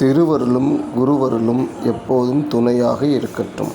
திருவருளும் குருவருளும் எப்போதும் துணையாக இருக்கட்டும்.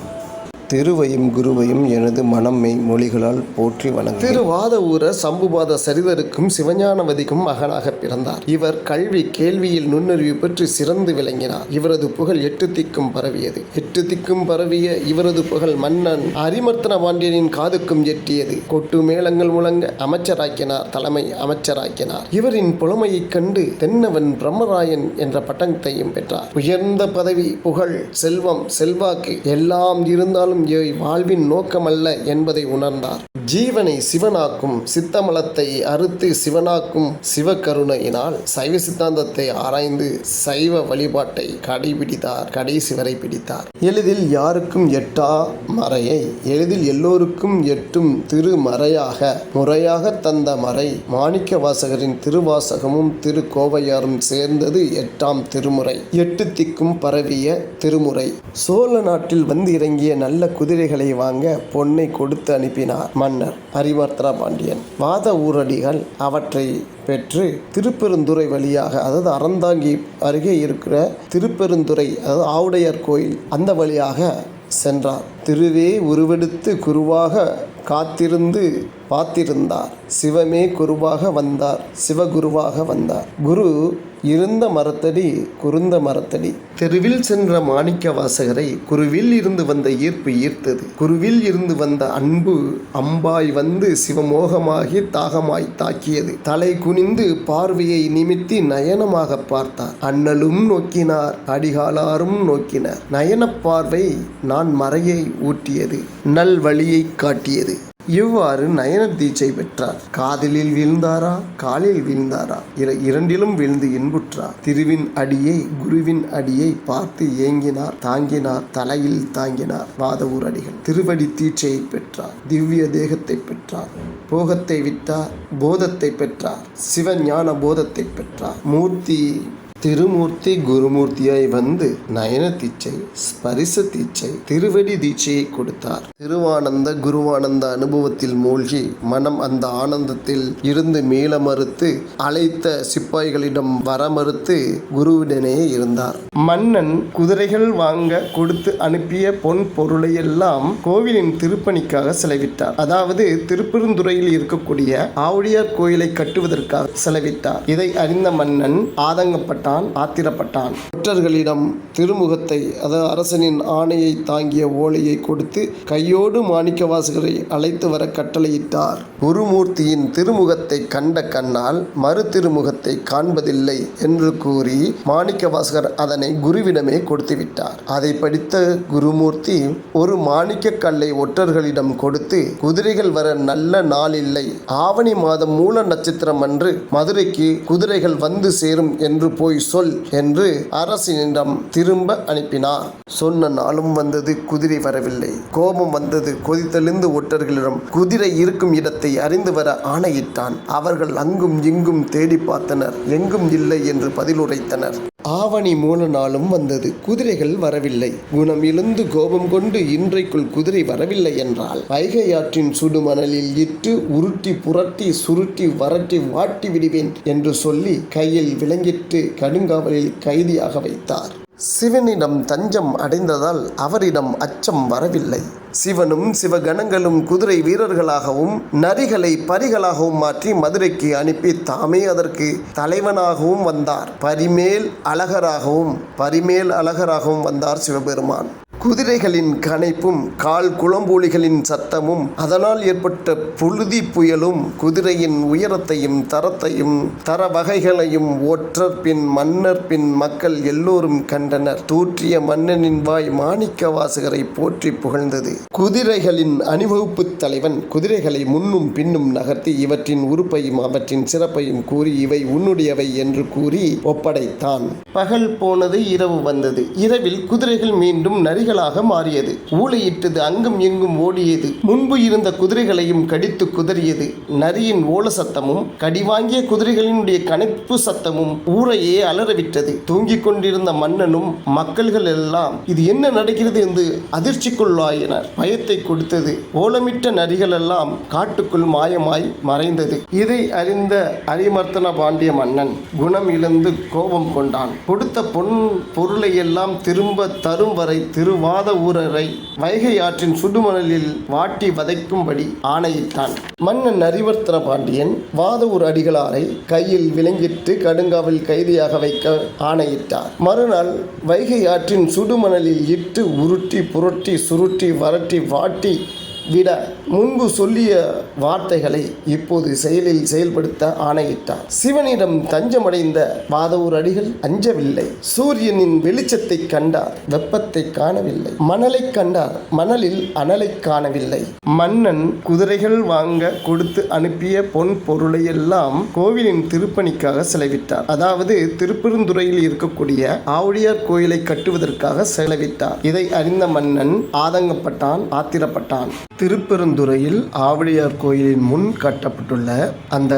திருவையும் குருவையும் எனது மனம்மை மொழிகளால் போற்றி வணங்க திருவாத ஊர சம்புபாத சரிதருக்கும் சிவஞானவதிக்கும் மகனாக பிறந்தார். இவர் கல்வி கேள்வியில் நுண்ணறிவு பெற்று சிறந்து விளங்கினார். இவரது புகழ் எட்டு திக்கும் பரவியது. எட்டு திக்கும் பரவிய இவரது புகழ் மன்னன் அரிமர்த்தன பாண்டியனின் காதுக்கும் எட்டியது. கொட்டு மேளங்கள் முழங்க அமைச்சராக்கினார் தலைமை அமைச்சராக்கினார். இவரின் புலமையைக் கண்டு தென்னவன் பிரம்மராயன் என்ற பட்டத்தையும் பெற்றார். உயர்ந்த பதவி புகழ் செல்வம் செல்வாக்கு எல்லாம் இருந்தாலும் வாழ்வின் நோக்கமல்ல என்பதை உணர்ந்தார். ஜீவனை சிவனாக்கும் சித்தமலத்தை அறுத்து சிவனாக்கும் சிவகருணையினால் சைவ சித்தாந்தத்தை ஆராய்ந்து சைவ வழிபாட்டை கடைபிடித்தார் கடைசி வரை பிடித்தார். எளிதில் யாருக்கும் எட்டா மறையை எளிதில் எல்லோருக்கும் எட்டும் திருமறையாக முறையாக தந்த மறை மாணிக்க வாசகரின் திருவாசகமும் திருக்கோவையாரும் சேர்ந்தது எட்டாம் திருமுறை. எட்டு திக்கும் பரவிய திருமுறை. சோழ நாட்டில் வந்து இறங்கிய நல்ல குதிரைகளை வாங்க பொன்னை கொடுத்து அனுப்பினார். மன் மன்னர் பரிவர்த்தன பாண்டியன். வாத ஊரடிகள் அவற்றை பெற்று திருப்பெருந்துறை வழியாக அதாவது அறந்தாங்கி அருகே இருக்கிற திருப்பெருந்துறை அதாவது ஆவுடையார் கோயில் அந்த வழியாக சென்றார். திருவே உருவெடுத்து குருவாக காத்திருந்து பார்த்திருந்தார். சிவமே குருவாக வந்தார். சிவகுருவாக வந்தார். குரு இருந்த மரத்தடி குருந்த மரத்தடி. தெருவில் சென்ற மாணிக்க வாசகரை குருவில் இருந்து வந்த ஈர்ப்பு ஈர்த்தது. குருவில் இருந்து வந்த அன்பு அம்பாய் வந்து சிவமோகமாகி தாகமாய் தாக்கியது. தலை குனிந்து பார்வையை நிமித்தி நயனமாக பார்த்தார். அண்ணலும் நோக்கினார் அடிகாலாரும் நோக்கினார். நயனப் பார்வை நான் மறையை ஊட்டியது. நல் வழியை காட்டியது. இவ்வாறு நயன தீட்சை பெற்றார். காதலில் வீழ்ந்தாரா? காலில் வீழ்ந்தாரா? இர இரண்டிலும் வீழ்ந்து இன்புற்றார் திருவின் அடியை குருவின் அடியை பார்த்து ஏங்கினார் தாங்கினார் தலையில் தாங்கினார் வாதவூர் அடிகள் திருவடி தீட்சையை பெற்றார் திவ்ய தேகத்தை பெற்றார் போகத்தை விட்டார் போதத்தை பெற்றார் சிவஞான போதத்தை பெற்றார் மூர்த்தி திருமூர்த்தி குருமூர்த்தியாய் வந்து நயன தீட்சை ஸ்பரிச தீட்சை திருவடி தீட்சையை கொடுத்தார். திருவானந்த குருவானந்த அனுபவத்தில் மூழ்கி மனம் அந்த ஆனந்தத்தில் இருந்து மீள மறுத்து அழைத்த சிப்பாய்களிடம் வர மறுத்து குருவுடனே இருந்தார். மன்னன் குதிரைகள் வாங்க கொடுத்து அனுப்பிய பொன் பொருளையெல்லாம் கோவிலின் திருப்பணிக்காக செலவிட்டார். அதாவது திருப்பெருந்துறையில் இருக்கக்கூடிய ஆவுடையார் கோயிலை கட்டுவதற்காக செலவிட்டார். இதை அறிந்த மன்னன் ஆதங்கப்பட்டான் ஆத்திரப்பட்டான். ஒற்றர்களிடம் திருமுகத்தை அதாவது அரசனின் ஆணையை தாங்கிய ஓலையை கொடுத்து கையோடு மாணிக்கவாசகரை அழைத்து வர கட்டளையிட்டார். குருமூர்த்தியின் திருமுகத்தை கண்ட கண்ணால் மறு திருமுகத்தை காண்பதில்லை என்று கூறி மாணிக்கவாசகர் அதனை குருவிடமே கொடுத்துவிட்டார் அதை படித்த குருமூர்த்தி ஒரு மாணிக்க கல்லை ஒற்றர்களிடம் கொடுத்து குதிரைகள் வர நல்ல நாள் இல்லை ஆவணி மாதம் மூல நட்சத்திரம் அன்று மதுரைக்கு குதிரைகள் வந்து சேரும் என்று போய் சொல் என்று அரசினிடம் திரும்ப அனுப்பினார். சொன்ன நாளும் வந்தது குதிரை வரவில்லை. கோபம் வந்தது கொதித்தெழுந்து ஒட்டர்களிடம் குதிரை இருக்கும் இடத்தை அறிந்து வர ஆணையிட்டான். அவர்கள் அங்கும் இங்கும் தேடி பார்த்தனர். எங்கும் இல்லை என்று பதிலுரைத்தனர். ஆவணி மூல நாளும் வந்தது. குதிரைகள் வரவில்லை. குணம் இழந்து கோபம் கொண்டு இன்றைக்குள் குதிரை வரவில்லை என்றால் வைகை ஆற்றின் சுடுமணலில் இட்டு உருட்டி புரட்டி சுருட்டி வரட்டி வாட்டி விடுவேன் என்று சொல்லி கையில் விளங்கிட்டு கடுங்காவலில் கைதியாக வைத்தார். சிவனிடம் தஞ்சம் அடைந்ததால் அவரிடம் அச்சம் வரவில்லை. சிவனும் சிவகணங்களும் குதிரை வீரர்களாகவும் நரிகளை பரிகளாகவும் மாற்றி மதுரைக்கு அனுப்பி தாமே அதற்கு தலைவனாகவும் வந்தார். பரிமேல் அழகராகவும் பரிமேல் அழகராகவும் வந்தார் சிவபெருமான். குதிரைகளின் கனைப்பும் கால் குளம்பூலிகளின் சத்தமும் அதனால் ஏற்பட்ட புழுதி புயலும் குதிரையின் உயரத்தையும் தரத்தையும் தர வகைகளையும் ஒற்றர் பின் மன்னர் பின் மக்கள் எல்லோரும் கண்டனர். தூற்றிய மன்னனின் வாய் மாணிக்க வாசகரை போற்றி புகழ்ந்தது. குதிரைகளின் அணிவகுப்பு தலைவன் குதிரைகளை முன்னும் பின்னும் நகர்த்தி இவற்றின் உறுப்பையும் அவற்றின் சிறப்பையும் கூறி இவை உன்னுடையவை என்று கூறி ஒப்படைத்தான். பகல் போனது இரவு வந்தது. இரவில் குதிரைகள் மீண்டும் நரிகள் குதிரைகளாக மாறியது. ஊளையிட்டது அங்கும் எங்கும் ஓடியது. முன்பு இருந்த குதிரைகளையும் கடித்து குதறியது. நரியின் ஓல சத்தமும் கடிவாங்கிய குதிரைகளினுடைய கனைப்பு சத்தமும் ஊரையே அலறவிட்டது. தூங்கிக் கொண்டிருந்த மன்னனும் மக்கள்கள் எல்லாம் இது என்ன நடக்கிறது என்று அதிர்ச்சிக்குள்ளாயினர். பயத்தை கொடுத்தது. ஓலமிட்ட நரிகள் எல்லாம் காட்டுக்குள் மாயமாய் மறைந்தது. இதை அறிந்த அரிமர்த்தன பாண்டிய மன்னன் குணம் இழந்து கோபம் கொண்டான். கொடுத்த பொன் பொருளை எல்லாம் திரும்ப தரும் வரை திருவாத ஊரரை வைகை ஆற்றின் சுடுமணலில் வாட்டி வதைக்கும்படி ஆணையிட்டான். மன்னன் அரிவர்த்தன பாண்டியன் வாதவூர் அடிகளாரை கையில் விலங்கிட்டு கடுங்காவில் கைதியாக வைக்க ஆணையிட்டார். மறுநாள் வைகை ஆற்றின் சுடுமணலில் இட்டு உருட்டி புரட்டி சுருட்டி வரட்டி வாட்டி விட முன்பு சொல்லிய வார்த்தைகளை இப்போது செயலில் செயல்படுத்த ஆணையிட்டார். சிவனிடம் தஞ்சமடைந்த வாதவூர் அடிகள் அஞ்சவில்லை. சூரியனின் வெளிச்சத்தை கண்டார் வெப்பத்தை காணவில்லை. மணலை கண்டார் மணலில் அனலை காணவில்லை. மன்னன் குதிரைகள் வாங்க கொடுத்து அனுப்பிய பொன் பொருளை எல்லாம் கோவிலின் திருப்பணிக்காக செலவிட்டார். அதாவது திருப்பெருந்துறையில் இருக்கக்கூடிய ஆவுடையார் கோயிலை கட்டுவதற்காக செலவிட்டார். இதை அறிந்த மன்னன் ஆதங்கப்பட்டான் ஆத்திரப்பட்டான். திருப்பெருந்துறையில் ஆவடியார் கோயிலின் முன் கட்டப்பட்டுள்ள அந்த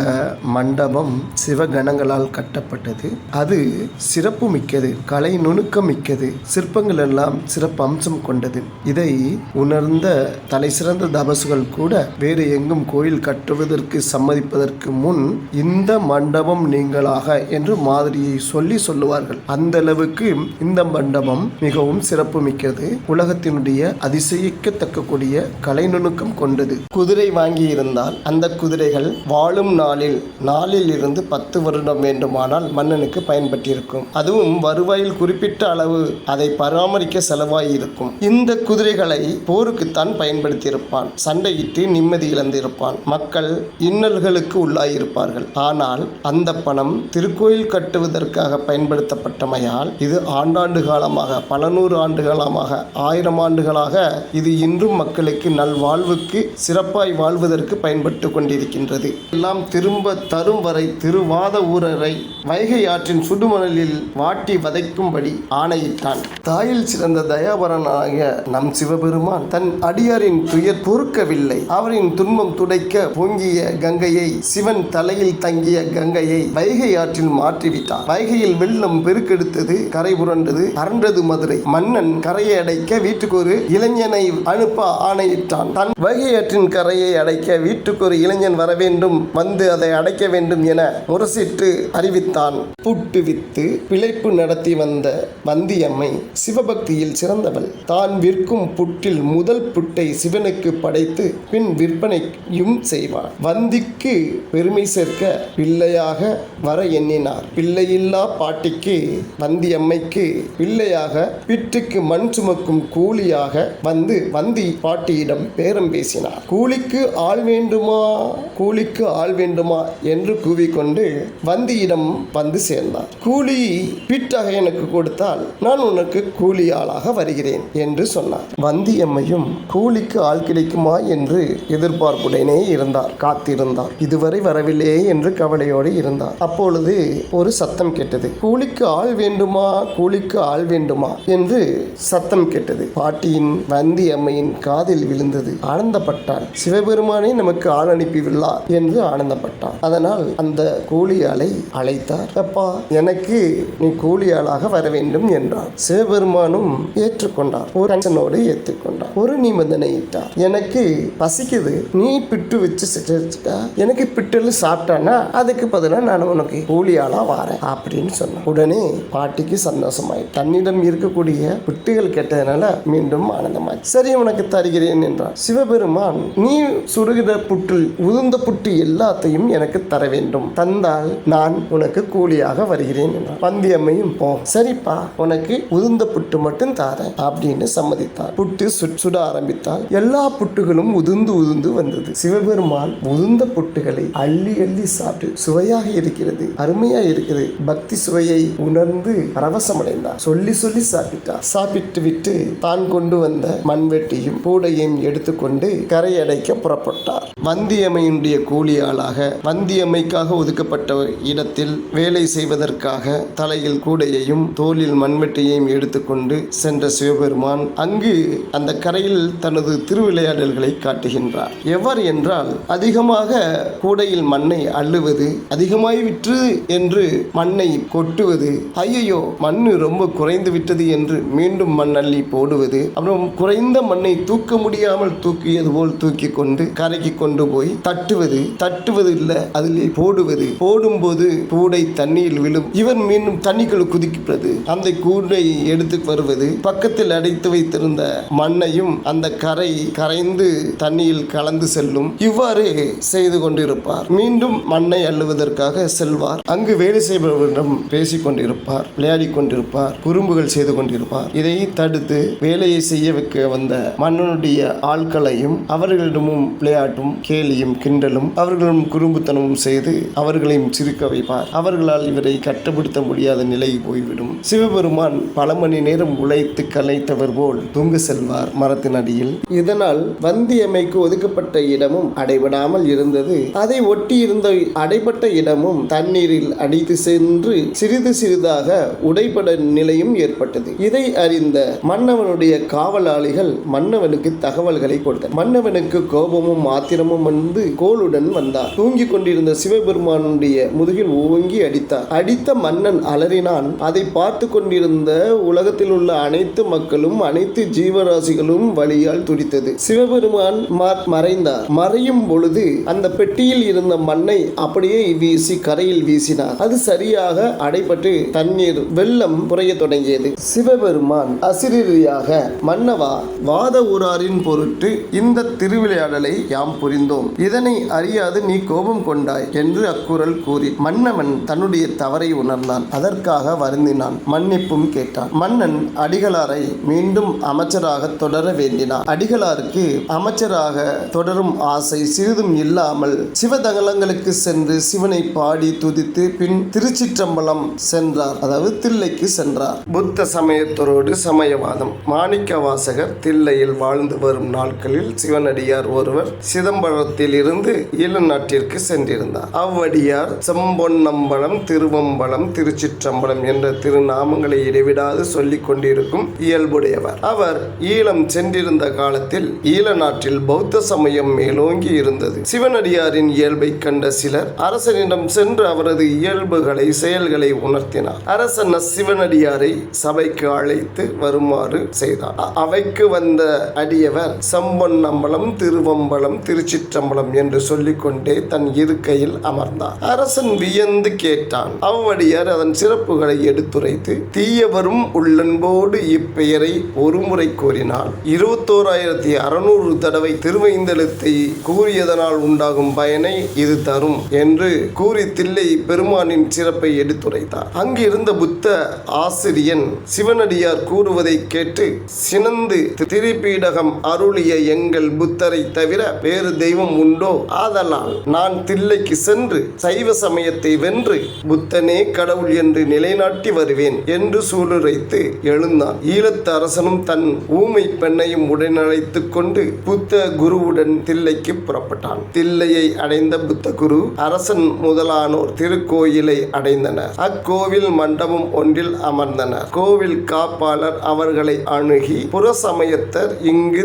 மண்டபம் சிவகணங்களால் கட்டப்பட்டது. அது சிறப்பு மிக்கது கலை நுணுக்கம் மிக்கது சிற்பங்கள் எல்லாம் சிறப்பு அம்சம் கொண்டது. இதை உணர்ந்த தலை சிறந்த தபசுகள் கூட வேறு எங்கும் கோயில் கட்டுவதற்கு சம்மதிப்பதற்கு முன் இந்த மண்டபம் நீங்களாக என்று மாதிரியை சொல்லி சொல்லுவார்கள். அந்த அளவுக்கு இந்த மண்டபம் மிகவும் சிறப்பு மிக்கது உலகத்தினுடைய அதிசயிக்கத்தக்க கூடிய கலை நுணுக்கம் கொண்டது. குதிரை வாங்கி இருந்தால் அந்த குதிரைகள் வாழும் நாளில் நாளில் இருந்து பத்து வருடம் வேண்டுமானால் மன்னனுக்கு பயன்பட்டிருக்கும். அதுவும் வருவாயில் குறிப்பிட்ட அளவு அதை பராமரிக்க செலவாயிருக்கும். இந்த குதிரைகளை போருக்குத்தான் பயன்படுத்தியிருப்பான். சண்டையிட்டு நிம்மதி இழந்திருப்பான். மக்கள் இன்னல்களுக்கு உள்ளாயிருப்பார்கள். ஆனால் அந்த பணம் திருக்கோயில் கட்டுவதற்காக பயன்படுத்தப்பட்டமையால் இது ஆண்டாண்டு காலமாக பல நூறு ஆண்டு காலமாக ஆயிரம் ஆண்டுகளாக இது இன்றும் மக்களுக்கு வாழ்வுக்கு சிறப்பாய் வாழ்வதற்கு பயன்பட்டு கொண்டிருக்கின்றது. எல்லாம் திரும்ப தரும் வரை திருவாத ஊரரை வைகை ஆற்றின் சுடுமணலில் வாட்டி வதைக்கும்படி ஆணையிட்டான். தாயில் சிறந்த தயாபரனாகிய நம் சிவபெருமான் தன் அடியாரின் துயர் பொறுக்கவில்லை. அவரின் துன்பம் துடைக்க பொங்கிய கங்கையை சிவன் தலையில் தங்கிய கங்கையை வைகை ஆற்றில் மாற்றிவிட்டார் வைகையில் வெள்ளம் பெருக்கெடுத்தது கரை புரண்டது அரண்டது மதுரை. மன்னன் கரையை அடைக்க வீட்டுக்கு ஒரு இளைஞனை அனுப்ப ஆணையிட்டான். தன் வகையற்றின் கரையை அடைக்க வீட்டுக்கு ஒரு இளைஞன் வர வேண்டும் வந்து அதை அடைக்க வேண்டும் என முரசிட்டு அறிவித்தான். புட்டு வித்து பிழைப்பு நடத்தி வந்த வந்தியம்மை சிவபக்தியில் சிறந்தவள். தான் விற்கும் புட்டில் முதல் புட்டை சிவனுக்கு படைத்து பின் விற்பனையும் செய்வான் வந்திக்கு பெருமை சேர்க்க பிள்ளையாக வர எண்ணினார். பிள்ளையில்லா பாட்டிக்கு வந்தியம்மைக்கு பிள்ளையாக வீட்டுக்கு மண் சுமக்கும் கூலியாக வந்து வந்தி பாட்டியிடம் பேரம் பேசினார். கூலிக்கு ஆள் வேண்டுமா? கூலிக்கு ஆள் வேண்டுமா? என்று கூவிக்கொண்டு வந்தியிடம் வந்து சேர்ந்தார். கூலி பிட்டகை எனக்கு கொடுத்தால் நான் உனக்கு கூலி ஆளாக வருகிறேன் என்று சொன்னார். வந்தியம்மையும் கூலிக்கு ஆள் கிடைக்குமா? என்று எதிர்பார்ப்புடனே இருந்தார். காத்திருந்தார். இதுவரை வரவில்லையே என்று கவலையோடு இருந்தார். அப்பொழுது ஒரு சத்தம் கேட்டது. கூலிக்கு ஆள் வேண்டுமா? கூலிக்கு ஆள் வேண்டுமா? என்று சத்தம் கேட்டது. பாட்டியின் வந்தி அம்மையின் காதில் விழுந்தது. ஆனந்தப்பட்டாள் சிவபெருமானே நமக்கு ஆள் அனுப்பிவிடலாம் என்று ஆனந்தப்பட்டான். அதனால் அந்த கூலியாளை அழைத்தார். அப்பா எனக்கு நீ கூலியாளாக வர வேண்டும் என்றார் சிவபெருமானும் ஏற்றுக்கொண்டார். ஒரு அஞ்சனோடு ஏற்றுக்கொண்டார். ஒரு நிபந்தனை இட்டார். எனக்கு பசிக்குது. நீ பிட்டு வச்சு செஞ்சுட்டா எனக்கு பிட்டுல சாப்பிட்டானா அதுக்கு பதிலாக நான் உனக்கு கூலியாளா வாரேன் அப்படின்னு சொன்னேன். உடனே பாட்டிக்கு சந்தோஷமாய் தன்னிடம் இருக்கக்கூடிய பிட்டுகள் கேட்டதுனால மீண்டும் ஆனந்தமாய் சரி உனக்கு தருகிறேன் என்றார் சிவபெருமான் நீ சுடுகிற புற்றில் உதிர்ந்த புட்டு எல்லாத்தையும் எனக்கு தர வேண்டும். தந்தால் நான் உனக்கு கூலியாக வருகிறேன் என்றார் பந்தியம்மையும் போ. சரிப்பா உனக்கு உதிர்ந்த புட்டு மட்டும் தாரேன் அப்படின்னு சம்மதித்தார். புட்டு சுட ஆரம்பித்தால் எல்லா புட்டுகளும் உதிர்ந்து உதிர்ந்து வந்தது. சிவபெருமான் உதிர்ந்த புட்டுகளை அள்ளி அள்ளி சாப்பிட்டு சுவையாக இருக்கிறது அருமையா இருக்குது பக்தி சுவையை உணர்ந்து பரவசமடைந்தார். சொல்லி சொல்லி சாப்பிட்டார். சாப்பிட்டு விட்டு தான் கொண்டு வந்த மண்வெட்டியும் கூடையும் எடுத்துக்கொண்டு கரையடைக்க புறப்பட்டார். வந்தியம்மையினுடைய கூலியாளாக வந்தியம்மைக்காக ஒதுக்கப்பட்ட இடத்தில் வேலை செய்வதற்காக தலையில் கூடையையும் தோளில் மண்வெட்டியையும் எடுத்துக்கொண்டு சென்ற சிவபெருமான் அங்கு அந்த கரையில் தனது திருவிளையாடல்களை காட்டுகின்றார். எவ்வாறு என்றால் அதிகமாக கூடையில் மண்ணை அள்ளுவது அதிகமாய் விற்று என்று மண்ணை கொட்டுவது ஐயையோ மண்ணு ரொம்ப குறைந்து விட்டது என்று மீண்டும் மண் அள்ளி போடுவது அப்புறம் குறைந்த மண்ணை தூக்க முடியாமல் தூக்கியது போல் தூக்கி கொண்டு கரைக்கு கொண்டு போய் தட்டுவது தட்டுவது இல்லை அதில் போடுவது. போடும்போது கூடை தண்ணியில் விழும். இவர் மீண்டும் தண்ணிக்குள் குதிக்கிறது அந்த கூடை எடுத்து வருவது பக்கத்தில் அடைத்து வைத்திருந்த மண்ணையும் அந்த கரை கரைந்து தண்ணியில் கலந்து செல்லும். இவ்வாறு செய்து கொண்டிருப்பார். மீண்டும் மண்ணை அள்ளுவதற்காக செல்வார். அங்கு வேலை செய்பவரிடம் பேசிக் கொண்டிருப்பார் விளையாடிக் கொண்டிருப்பார் குறும்புகள் செய்து கொண்டிருப்பார். இதை தடுத்து வேலையை செய்ய வைக்க வந்த மன்னனுடைய ஆட்களையும் அவர்களிடமும் விளையாட்டும் கேலியும் கிண்டலும் அவர்களும் குறும்புத்தனமும் செய்து அவர்களையும் சிரிக்க வைப்பார். அவர்களால் இவரை கட்டுப்படுத்த முடியாத நிலை போய்விடும். சிவபெருமான் பல மணி நேரம் உழைத்து கலைத்தவர் போல் தூங்கு செல்வார் மரத்தின் அடியில். இதனால் வந்தியம்மைக்கு ஒதுக்கப்பட்ட இடமும் அடைபடாமல் இருந்தது. அதை ஒட்டி இருந்த அடைபட்ட இடமும் தண்ணீரில் அடித்து சென்று சிறிது சிறிதாக உடைபட நிலையும் ஏற்பட்டது. இதை அறிந்த மன்னவனுடைய காவலாளிகள் மன்னவனுக்கு தகவல்கள் கொடுத்தார் மன்னவனுக்கு கோபமும் ஆத்திரமும் வந்து கோளுடன் வந்தார். தூங்கிக் கொண்டிருந்த சிவபெருமானுடைய முதுகில் ஓங்கி அடித்தார். அடித்த மன்னன் அலறினான். அதை பார்த்து கொண்டிருந்த உலகத்தில் உள்ள அனைத்து மக்களும் அனைத்து ஜீவராசிகளும் வழியால் துடித்தது. சிவபெருமான் மறைந்தார். மறையும் பொழுது அந்த பெட்டியில் இருந்த மண்ணை அப்படியே வீசி கரையில் வீசினார். அது சரியாக அடைபட்டு தண்ணீர் வெள்ளம் புரைய தொடங்கியது. சிவபெருமான் அசிரியாக மன்னவா வாத ஊராரின் பொருட்டு இந்த திருவிளையாடலை யாம் புரிந்தோம். இதனை அறியாது நீ கோபம் கொண்டாய் என்று அக்குரல் கூறி மன்னவன் தன்னுடைய தவறை உணர்ந்தான். அதற்காக வருந்தினான். மன்னிப்பும் கேட்டான். மன்னன் அடிகளாரை மீண்டும் அமைச்சராக தொடர வேண்டினார் அடிகளாருக்கு அமைச்சராக தொடரும் ஆசை சிறிதும் இல்லாமல் சிவதகலங்களுக்கு சென்று சிவனை பாடி துதித்து பின் திருச்சிற்றம்பலம் சென்றார். அதாவது தில்லைக்கு சென்றார். புத்த சமயத்தரோடு சமயவாதம். மாணிக்க வாசகர் தில்லையில் வாழ்ந்து வரும் நாட்களில் சிவனடியார் ஒருவர் சிதம்பரத்தில் இருந்து ஈழநாட்டிற்கு சென்றிருந்தார். அவ்வடியார் செம்பொன்னம்பலம் திருவம்பலம் திருச்சிற்றம்பலம் என்ற திருநாமங்களை இடைவிடாது சொல்லிக் கொண்டிருக்கும் இயல்புடையவர். அவர் ஈழம் சென்றிருந்த காலத்தில் ஈழ நாட்டில் பௌத்த சமயம் மேலோங்கி இருந்தது. சிவனடியாரின் இயல்பை கண்ட சிலர் அரசனிடம் சென்று அவரது இயல்புகளை செயல்களை உணர்த்தினார். அரசன் சிவனடியாரை சபைக்கு அழைத்து வருமாறு செய்தார். அவைக்கு வந்த அடியவர் செம்பொன்னம்பலம் திருவம்பலம் திருச்சிற்றம்பலம் என்று சொல்லிக்கொண்டே தன் இருக்கையில் அமர்ந்தார். அரசன் வியந்து கேட்டான். அவ்வடியார் அதன் சிறப்புகளை எடுத்துரைத்து தீயவரும் உள்ளன்போடு இப்பெயரை ஒருமுறை கூறினார் இருபத்தோராயிரத்தி அறுநூறு தடவை திருவைந்தெழுத்தை கூறியதனால் உண்டாகும் பயனை இது தரும் என்று கூறி தில்லை பெருமானின் சிறப்பை எடுத்துரைத்தார். அங்கிருந்த புத்த ஆசிரியன் சிவனடியார் கூறுவதை கேட்டு சினந்து திரிபீடகம் அருளிய எங்கள் புத்தரை தவிர வேறு தெய்வம் உண்டோ? ஆதலால் நான் தில்லைக்கு சென்று சைவ சமயத்தை வென்று புத்தனே கடவுள் என்று நிலைநாட்டி வருவேன் என்று சூளுரைத்து எழுந்தான். ஈழத்து அரசனும் தன் ஊமை பெண்ணையும் உடனழைத்து கொண்டு புத்த குருவுடன் தில்லைக்கு புறப்பட்டான். தில்லையை அடைந்த புத்த குரு அரசன் முதலானோர் திருக்கோயிலை அடைந்தனர். அக்கோவில் மண்டபம் ஒன்றில் அமர்ந்தனர். கோவில் காப்பாளர் அவர்களை அணுகி புறசமயத்தர் இங்கு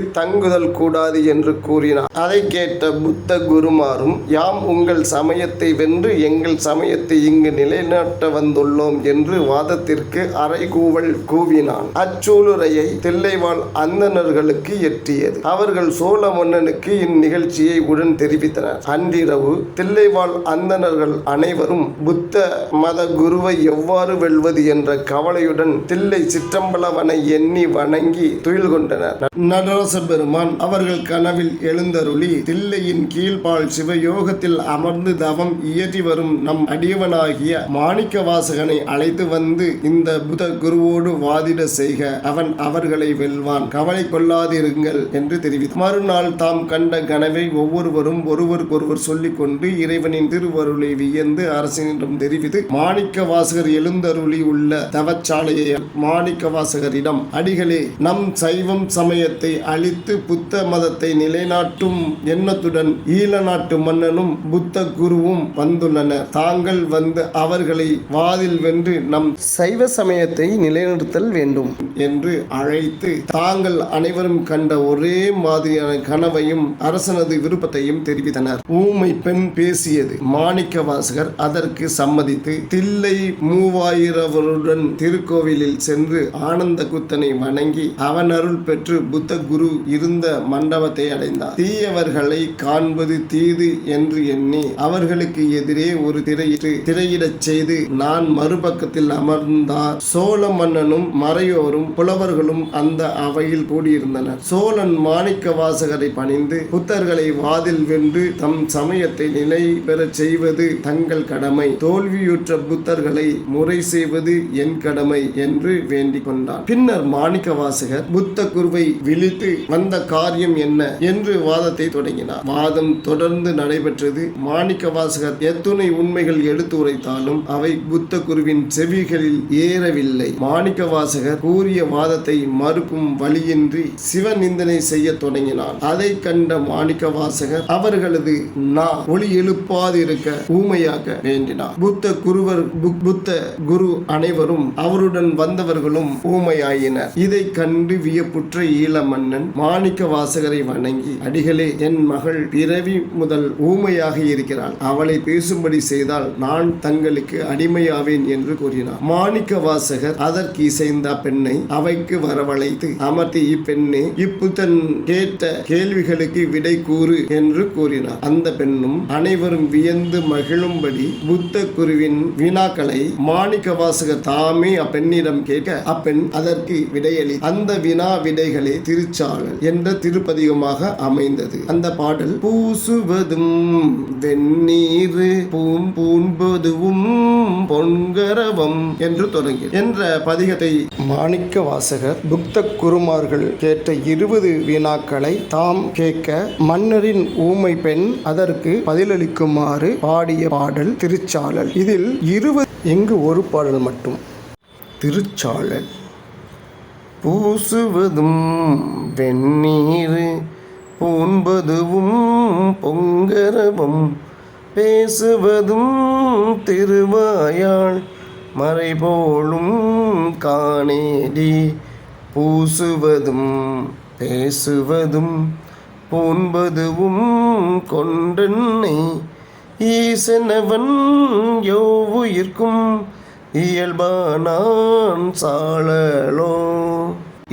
தங்குதல் கூடாது என்று கூறினார். அதை கேட்ட புத்த குருமாரும் யாம் உங்கள் சமயத்தை வென்று எங்கள் சமயத்தை இங்கு நிலைநாட்ட வந்துள்ளோம் என்று வாதத்திற்கு அறைகூவல் கூவினான். அச்சூளுரையை தில்லைவாழ் அந்தணர்களுக்கு எட்டியது. அவர்கள் சோழ மன்னனுக்கு இந்நிகழ்ச்சியை உடன் தெரிவித்தனர். அன்றிரவு தில்லைவாழ் அந்தணர்கள் அனைவரும் புத்த மத குருவை எவ்வாறு வெல்வது என்ற கவலையுடன் தில்லை சிற்றம்பலவனை எண்ணி வணங்கி துயில் கொண்டனர். நடராச பெருமான் அவர்கள் கனவில் எழுந்தருளி தில்லையின் கீழ்பால் சிவயோகத்தில் அமர்ந்து தவம் இயற்றி வரும் நம் அடியவனாகிய மாணிக்க வாசகனை அழைத்து வந்து இந்த புத குருவோடு வாதிட செய்க. அவன் அவர்களை வெல்வான். கவலை கொள்ளாதிருங்கள் என்று தெரிவித்தார் மறுநாள் தாம் கண்ட கனவை ஒவ்வொருவரும் ஒருவருக்கொருவர் சொல்லிக் கொண்டு இறைவனின் திருவருளை வியந்து அரசனிடம் தெரிவித்து மாணிக்க வாசகர் எழுந்தருளி உள்ள தவச்சாலையை மாணிக்க வாசகரிடம் அடிகளே நம் சைவம் சமயத்தை அழித்து புத்த மதத்தை நிலைநாட்டும் எண்ணத்துடன் ஈழ நாட்டு மன்னனும் புத்த குருவும் வந்துள்ளனர். தாங்கள் வந்து அவர்களை வாதில் வென்று நம் சைவ சமயத்தை நிலைநிறுத்தல் வேண்டும் என்று அழைத்து தாங்கள் அனைவரும் கண்ட ஒரே மாதிரியான கனவையும் அரசனது விருப்பத்தையும் தெரிவித்தனர். ஊமை பெண் பேசியது. மாணிக்க வாசகர் அதற்கு சம்மதித்து தில்லை மூவாயிரவருடன் திருக்கோவிலில் சென்று ஆனந்த குத்தனை வணங்கி அவன் அருள் பெற்று புத்த குரு இருந்த மண்டபத்தை அடைந்தார். தீயவர்களை காண்பது தீது என்று எண்ணி அவர்களுக்கு எதிரே ஒரு திரையிட்டு திரையிடச் செய்து நான் மறுபக்கத்தில் அமர்ந்தார். சோழ மன்னனும் மறையோரும் புலவர்களும் அந்த அவையில் கூடியிருந்தனர். சோழன் மாணிக்க வாசகரை பணிந்து புத்தர்களை வாதில் வென்று தம் சமயத்தை நிலை பெறச் செய்வது தங்கள் கடமை. தோல்வியுற்ற புத்தர்களை முறை செய்வது என் கடமை என்று வேண்டிக் கொண்டார் பின்னர் மாணிக்க வாசகர் புத்த குருவை விழித்து வந்த காரியம் என்ன என்று வாதத்தை தொடங்கினார். வாதம் தொடர்ந்து நடைபெற்றது. மாணிக்க வாசகர் எத்துணை உண்மைகள் எடுத்து உரைத்தாலும் அவை புத்த குருவின் செவிகளில் ஏறவில்லை. மாணிக்க வாசகர் கூறிய வாதத்தை மறுக்கும் வழியின்றி சிவ நிந்தனை செய்ய தொடங்கினார். அதை கண்ட மாணிக்க வாசகர் அவர்களது நா ஒளி எழுப்பாதிருக்க ஊமையாக வேண்டினார். புத்த குருவர் புத்த குரு அனைவரும் அவருடன் வந்தவர்களும் ஊமையாயினர். இதை கண்டு வியப்புற்ற ஈழ மன்னன் மாணிக்க மாணிக்க வாசகரை வணங்கி அடிகளே என் மகள் பிறவி முதல் ஊமையாக இருக்கிறாள். அவளை பேசும்படி செய்தால் நான் தங்களுக்கு அடிமையாவேன் என்று கூறினார். மாணிக்க வாசகர் அதற்கு இசைந்த பெண்ணை அவைக்கு வரவழைத்து அமர்த்தி இப்பெண்ணே இப்புத்தன் கேட்ட கேள்விகளுக்கு விடை கூறு என்று கூறினார். அந்த பெண்ணும் அனைவரும் வியந்து மகிழும்படி புத்த குருவின் வினாக்களை மாணிக்க வாசகர் தாமே அப்பெண்ணிடம் கேட்க அப்பெண் அதற்கு விடையளி அந்த வினா விடைகளே திருச்சாளல் என்ற திருப்பதிகமாக அமைந்தது. அந்த பாடல் பூசுவதும் வெந்நீர் பூம் பூண்பதுவும் பொன்கரவம் என்று தொடங்கி என்ற பதிகத்தை மாணிக்க வாசகர் புக்த குருமார்கள் கேட்ட இருபது வினாக்களை தாம் கேட்க மன்னரின் ஊமை பெண் அதற்கு பதிலளிக்குமாறு பாடிய பாடல் திருச்சாளல் இதில் இருபது எங்கு ஒரு பாடல் மட்டும். திருச்சாளல் பூசுவதும் வெந்நீர் பூண்பதுவும் பொங்கரவும் பேசுவதும் திருவாயாள் மறைபோலும் காணேடி. பூசுவதும் பேசுவதும் பூண்பதுவும் கொண்டென்னை ஈசனவன் யோவுயிர்க்கும் இயல்பானான் சாழலோ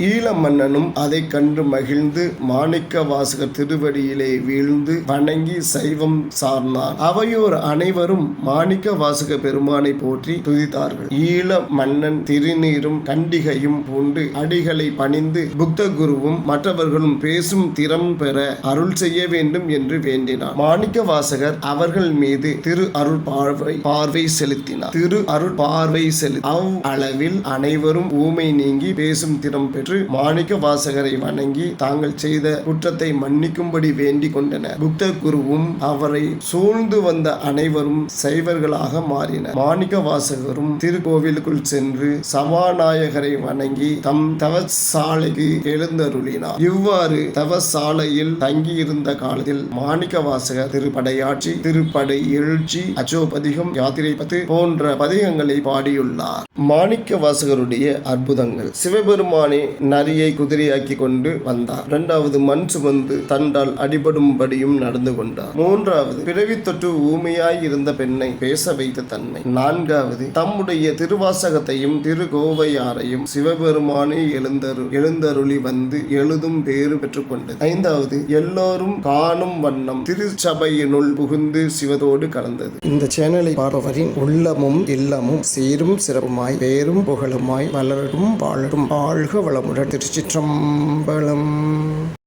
ஈழ மன்னனும் அதைக் கண்டு மகிழ்ந்து மாணிக்க வாசகர் திருவடியிலே வீழ்ந்து வணங்கி சைவம் சார்ந்தார். அவையோர் அனைவரும் மாணிக்க வாசக பெருமானை போற்றி துதித்தார்கள். ஈழ மன்னன் திருநீரும் கண்டிகையும் பூண்டு அடிகளை பணிந்து புத்த குருவும் மற்றவர்களும் பேசும் திறம் பெற அருள் செய்ய வேண்டும் என்று வேண்டினார். மாணிக்க வாசகர் அவர்கள் மீது திரு அருள் பார்வை பார்வை செலுத்தினார். திரு அருள் பார்வை செலுத்தி அவ் அளவில் அனைவரும் ஊமை நீங்கி பேசும் திறம் பெற்று மாணிக்க வாசகரை வணங்கி தாங்கள் செய்த குற்றத்தை மன்னிக்கும்படி வேண்டிக் கொண்டனர். புத்த குருவும் அவரை சூழ்ந்து வந்த அனைவரும் சைவர்களாக மாறினர். மாணிக்க வாசகரும் திருக்கோவிலுக்குள் சென்று சபாநாயகரை வணங்கி தம் தவசாலைக்கு எழுந்தருளினார். இவ்வாறு தவசாலையில் தங்கியிருந்த காலத்தில் மாணிக்க வாசகர் திருப்படையாட்சி திருப்படை எழுச்சி அச்சோபதிகம் யாத்திரை பத்து போன்ற பதிகங்களை பாடியுள்ளார். மாணிக்க வாசகருடைய அற்புதங்கள். சிவபெருமானே நரியை குதிரையாக்கி கொண்டு வந்தார். இரண்டாவது மண் சுமந்து தண்டால் அடிபடும்படியும் நடந்து கொண்டார். மூன்றாவது பிறவி தொற்று ஊமையாய் இருந்த பெண்ணை பேச வைத்த தன்மை நான்காவது தம்முடைய திருவாசகத்தையும் திருகோவையாரையும் சிவபெருமானே எழுந்தரு எழுந்தருளி வந்து எழுதும் பேறு பெற்றுக்கொண்டது. ஐந்தாவது எல்லோரும் காணும் வண்ணம் திருச்சபையினுள் புகுந்து சிவதோடு கலந்தது. இந்த சேனலை பார்ப்பவரின் உள்ளமும் இல்லமும் சீரும் சிறப்புமாய் பேரும் புகழுமாய் வளரும் வாழரும் வாழ்க வள திருச்சிற்றம்பலம்